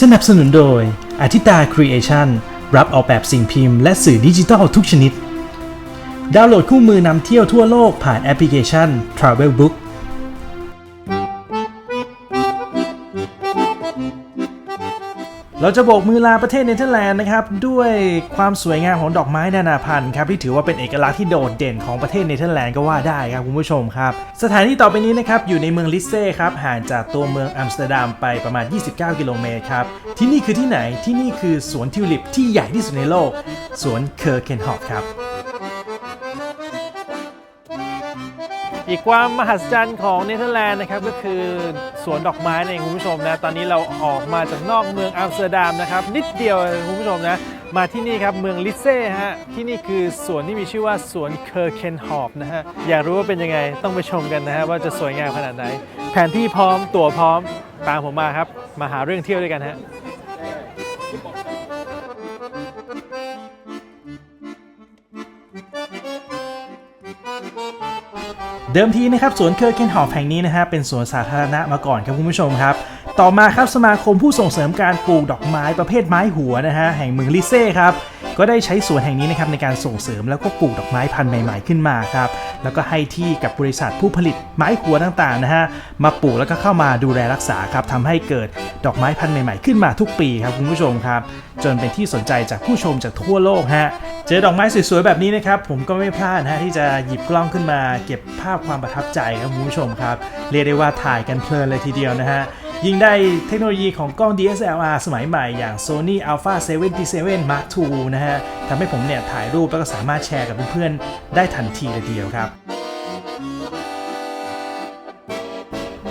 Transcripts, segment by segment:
สนับสนุนโดยอาทิตาครีเอชั่นรับออกแบบสิ่งพิมพ์และสื่อดิจิทัลทุกชนิด ดาวน์โหลดคู่มือนำเที่ยวทั่วโลกผ่านแอปพลิเคชัน Travel Book เราจะโบกมือลาประเทศเนเธอร์แลนด์นะครับด้วยความสวยงามของดอกไม้นานาพันธุ์ครับที่ถือว่าเป็นเอกลักษณ์ที่โดดเด่นของประเทศเนเธอร์แลนด์ก็ว่าได้ครับคุณผู้ชมครับสถานที่ต่อไปนี้นะครับอยู่ในเมืองลิสเซ่ครับห่างจากตัวเมืองอัมสเตอร์ดัมไปประมาณ 29 กิโลเมตรครับที่นี่คือที่ไหนที่นี่คือสวนทิวลิปที่ใหญ่ที่สุดในโลกสวนเคอร์เคนฮอฟครับ อีกความมหัศจรรย์ของเนเธอร์แลนด์นะครับก็คือสวนดอกไม้เนี่ยคุณผู้ชมนะตอนนี้เราออกมาจากนอกเมืองอัมสเตอร์ดัมนะครับนิดเดียวคุณผู้ชมนะมาที่นี่ครับเมืองลิเซ่ฮะที่นี่คือสวนที่มีชื่อว่าสวนเคอร์เคนฮอฟนะฮะอยากรู้ว่าเป็นยังไงต้องไปชมกันนะฮะว่าจะสวยงามขนาดไหน แผนที่พร้อมตั๋วพร้อมตามผมมาครับ มาหาเรื่องเที่ยวด้วยกันฮะ เดิมทีนะครับสวนเคอร์เคนหอฟแห่งนี้นะฮะเป็นสวนสาธารณะมาก่อนครับคุณผู้ชมครับ ต่อมาครับสมาคมผู้ส่งเสริมการปลูกดอกไม้ประเภทไม้หัวนะฮะแห่งเมืองลิเซ่ครับ ก็ได้ใช้สวนแห่งนี้นะครับในการส่งเสริมแล้วก็ปลูกดอกไม้พันธุ์ใหม่ ๆขึ้นมาครับแล้วก็ให้ที่กับบริษัทผู้ผลิตไม้หัวต่างๆนะฮะมาปลูกแล้วก็เข้ามาดูแลรักษาครับทำให้เกิดดอกไม้พันธุ์ใหม่ๆขึ้นมาทุกปีครับคุณผู้ชมครับ จนเป็นที่สนใจจากผู้ชมจากทั่วโลกฮะเจอดอกไม้สวยๆแบบนี้นะครับผมก็ไม่พลาดนะฮะที่จะหยิบกล้องขึ้นมา เก็บภาพความประทับใจครับคุณผู้ชมครับ เรียกได้ว่าถ่ายกันเพลินเลยทีเดียวนะฮะ ยิ่งได้เทคโนโลยีของกล้อง DSLR สมัยใหม่อย่าง Sony Alpha 77 Mark II นะฮะทำให้ผมเนี่ยถ่ายรูปแล้วก็สามารถแชร์กับเพื่อนๆ ได้ทันทีเลยทีเดียวครับ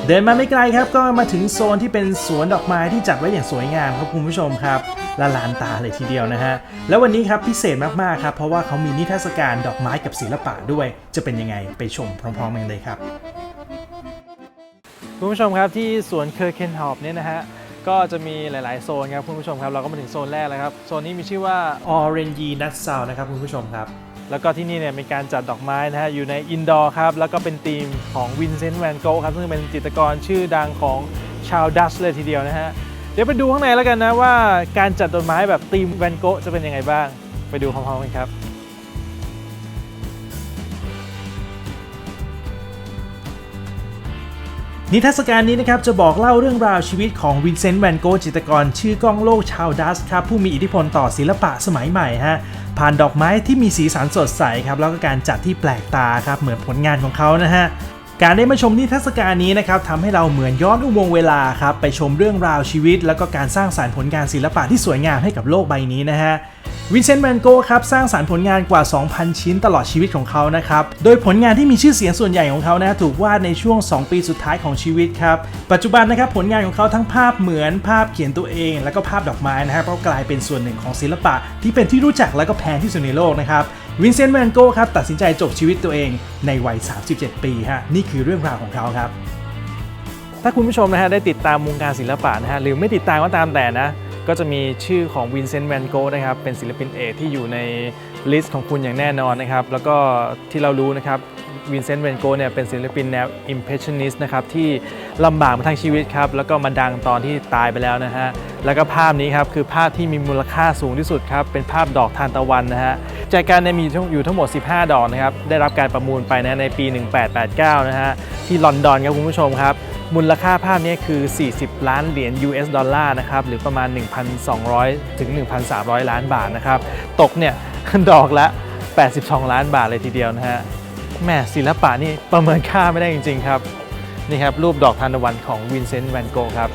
เดินมาไม่ไกลครับก็มาถึงโซนที่เป็นสวนดอกไม้ที่จัดไว้อย่างสวยงามครับคุณผู้ชมครับละลานตาเลยทีเดียวนะฮะ แล้ววันนี้ครับพิเศษมากๆครับ เพราะว่าเขามีนิทรรศการดอกไม้กับศิลปะด้วย จะเป็นยังไงไปชมพร้อมๆกันเลยครับ คุณผู้ชมครับที่สวนเคอร์เคนฮอปเนี่ยนะฮะก็จะมีหลาย ๆ โซนครับคุณผู้ชมครับเราก็มาถึงโซนแรกแล้วครับ โซนนี้มีชื่อว่า Orange Nut s o u นะครับคุณผู้ชมครับ แล้วก็ที่นี่เนี่ยมีการจัดดอกไม้นะฮะอยู่ในอินดอร์ครับ แล้วก็เป็นธีมของวินเซนต์แวนโกครับ ซึ่งเป็นจิตรกรชื่อดังของชาวดัชเลยทีเดียวนะฮะ เดี๋ยวไปดูข้างในแล้วกันนะว่าการจัดดอกไม้แบบธีมแวนโกจะเป็นยังไงบ้าง ไปดูพร้อมๆกันครับ นิทรรศการนี้นะครับจะบอกเล่าเรื่องราวชีวิตของวินเซนต์แวนโกจิตรกร ชื่อกล้องโลกชาวดัสครับผู้มีอิทธิพลต่อศิลปะสมัยใหม่ฮะผ่านดอกไม้ที่มีสีสันสดใสครับแล้วก็การจัดที่แปลกตาครับเหมือนผลงานของเขานะฮะการได้มาชมนิทรรศการนี้นะครับทำให้เราเหมือนย้อนอุโมงค์เวลาครับไปชมเรื่องราวชีวิต แล้วก็การสร้างสารรค์ผลงานศิลปะที่สวยงามให้กับโลกใบนี้นะฮะ วินเซนต์แวนโกครับสร้างสารรค์ผลงานกว่า 2,000 ชิ้นตลอดชีวิตของเขานะครับ โดยผลงานที่มีชื่อเสียงส่วนใหญ่ของเขานะถูกวาดในช่วง 2 ปีสุดท้ายของชีวิตครับ ปัจจุบันนะครับผลงานของเขาทั้งภาพเหมือนภาพเขียนตัวเอง แล้วก็ภาพดอกไม้นะครับก็กลายเป็นส่วนหนึ่งของศิลปะ ที่เป็นที่รู้จักและก็แพงที่สุดในโลกนะครับวินเซนต์แวนโกครับตัดสินใจจบชีวิตตัวเองในวัย 37 ปีฮะนี่คือเรื่องราวของเขาครับ ถ้าคุณผู้ชมนะฮะได้ติดตามวงการศิลปะนะฮะหรือไม่ติดตามก็ตามแต่นะ ก็จะมีชื่อของวินเซนต์แวนโกนะครับเป็นศิลปินเอกที่อยู่ในลิสต์ของคุณอย่างแน่นอนนะครับแล้วก็ที่เรารู้นะครับวินเซนต์แวนโกเนี่ยเป็นศิลปินแนว Impressionist นะครับที่ลำบากมาทั้งชีวิตครับแล้วก็มาดังตอนที่ตายไปแล้วนะฮะแล้วก็ภาพนี้ครับคือภาพที่มีมูลค่าสูงที่สุดครับเป็นภาพดอกทานตะวันนะฮะแจกันเนี่ยมีอยู่ทั้งหมด 15 ดอกนะครับได้รับการประมูลไปนะในปี 1889 นะฮะที่ลอนดอนครับคุณผู้ชมครับ มูลค่าภาพนี้คือ 40 ล้านเหรียญ US ดอลลาร์นะครับ หรือประมาณ 1,200 ถึง 1,300 ล้านบาทนะครับ ตกเนี่ยดอกละ 82 ล้านบาทเลยทีเดียวนะฮะ แม่ศิลปะนี่ประเมินค่าไม่ได้จริง ๆ ครับ นี่ครับ รูปดอกทานตะวันของวินเซนต์แวนโกครับ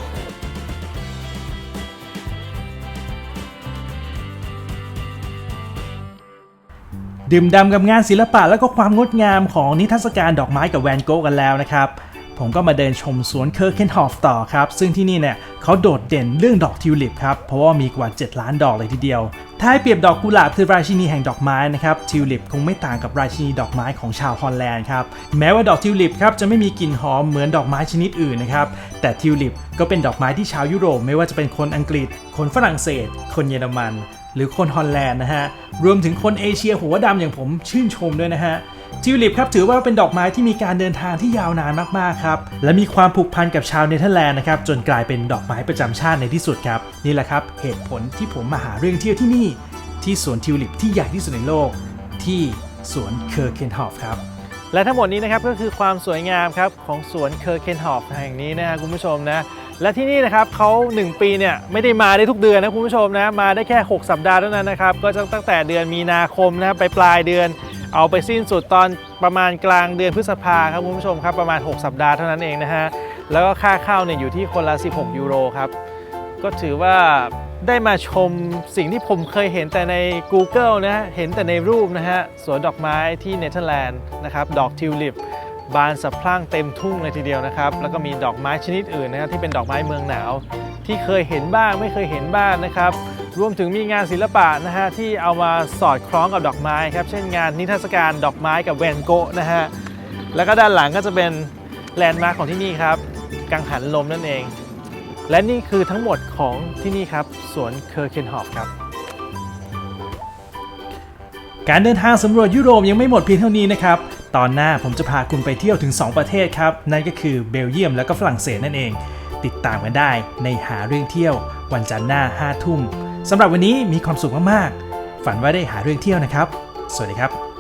ดื่มด่ำกับงานศิลปะและก็ความงดงามของนิทรรศการดอกไม้กับแวนโกกันแล้วนะครับ ผมก็มาเดินชมสวนเคอร์เคนฮอฟต่อครับ ซึ่งที่นี่เนี่ยเขาโดดเด่นเรื่องดอกทิวลิปครับ เพราะว่ามีกว่า 7 ล้านดอกเลยทีเดียว ถ้าให้เปรียบดอกกุหลาบคือราชินีแห่งดอกไม้นะครับทิวลิปคงไม่ต่างกับราชินีดอกไม้ของชาวฮอลแลนด์ครับ แม้ว่าดอกทิวลิปครับจะไม่มีกลิ่นหอมเหมือนดอกไม้ชนิดอื่นนะครับ แต่ทิวลิปก็เป็นดอกไม้ที่ชาวยุโรปไม่ว่าจะเป็นคนอังกฤษ คนฝรั่งเศส คนเยอรมัน หรือคนฮอลแลนด์นะฮะ รวมถึงคนเอเชียหัวดำอย่างผมชื่นชมด้วยนะฮะ ทิวลิปครับถือว่าเป็นดอกไม้ที่มีการเดินทางที่ยาวนานมากๆครับและมีความผูกพันกับชาวเนเธอร์แลนด์นะครับจนกลายเป็นดอกไม้ประจำชาติในที่สุดครับนี่แหละครับเหตุผลที่ผมมาหาเรื่องเที่ยวที่นี่ ที่สวนทิวลิปที่ใหญ่ที่สุดในโลก ที่สวนเคอร์เคนฮอฟครับและทั้งหมดนี้นะครับก็คือความสวยงามครับของสวนเคอร์เคนฮอฟแห่งนี้นะคุณผู้ชมนะและที่นี่นะครับเขา1 ปีเนี่ยไม่ได้มาได้ทุกเดือนนะคุณผู้ชมนะมาได้แค่ 6 สัปดาห์เท่านั้นนะครับก็จะตั้งแต่เดือนมีนาคมนะครับไปปลายเดือน เอาไปสิ้นสุดตอนประมาณกลางเดือนพฤษภาครับคุณผู้ชมครับประมาณ 6 สัปดาห์เท่านั้นเองนะฮะ แล้วก็ค่าเข้าเนี่ยอยู่ที่คนละ 16 ยูโรครับ ก็ถือว่าได้มาชมสิ่งที่ผมเคยเห็นแต่ใน Google นะฮะ เห็นแต่ในรูปนะฮะ สวนดอกไม้ที่เนเธอร์แลนด์นะครับ ดอกทิวลิปบานสะพรั่งเต็มทุ่งเลยทีเดียวนะครับ แล้วก็มีดอกไม้ชนิดอื่นนะครับที่เป็นดอกไม้เมืองหนาว ที่เคยเห็นบ้างไม่เคยเห็นบ้างนะครับ รวมถึงมีงานศิลปะนะฮะที่เอามาสอดคล้องกับดอกไม้ครับเช่นงานนิทรรศการดอกไม้กับแวนโกะนะฮะแล้วก็ด้านหลังก็จะเป็นแลนด์มาร์คของที่นี่ครับ กังหันลมนั่นเอง และนี่คือทั้งหมดของที่นี่ครับสวนเคอร์เคนฮอฟครับ การเดินทางสำรวจยุโรปยังไม่หมดเพียงเท่านี้นะครับ ตอนหน้าผมจะพาคุณไปเที่ยวถึง 2 ประเทศครับ นั่นก็คือเบลเยียมและก็ฝรั่งเศสนั่นเอง ติดตามกันได้ในหาเรื่องเที่ยว วันจันทร์หน้า 5 ทุ่ม สำหรับวันนี้มีความสุขมากๆ ฝันว่าได้หาเรื่องเที่ยวนะครับ สวัสดีครับ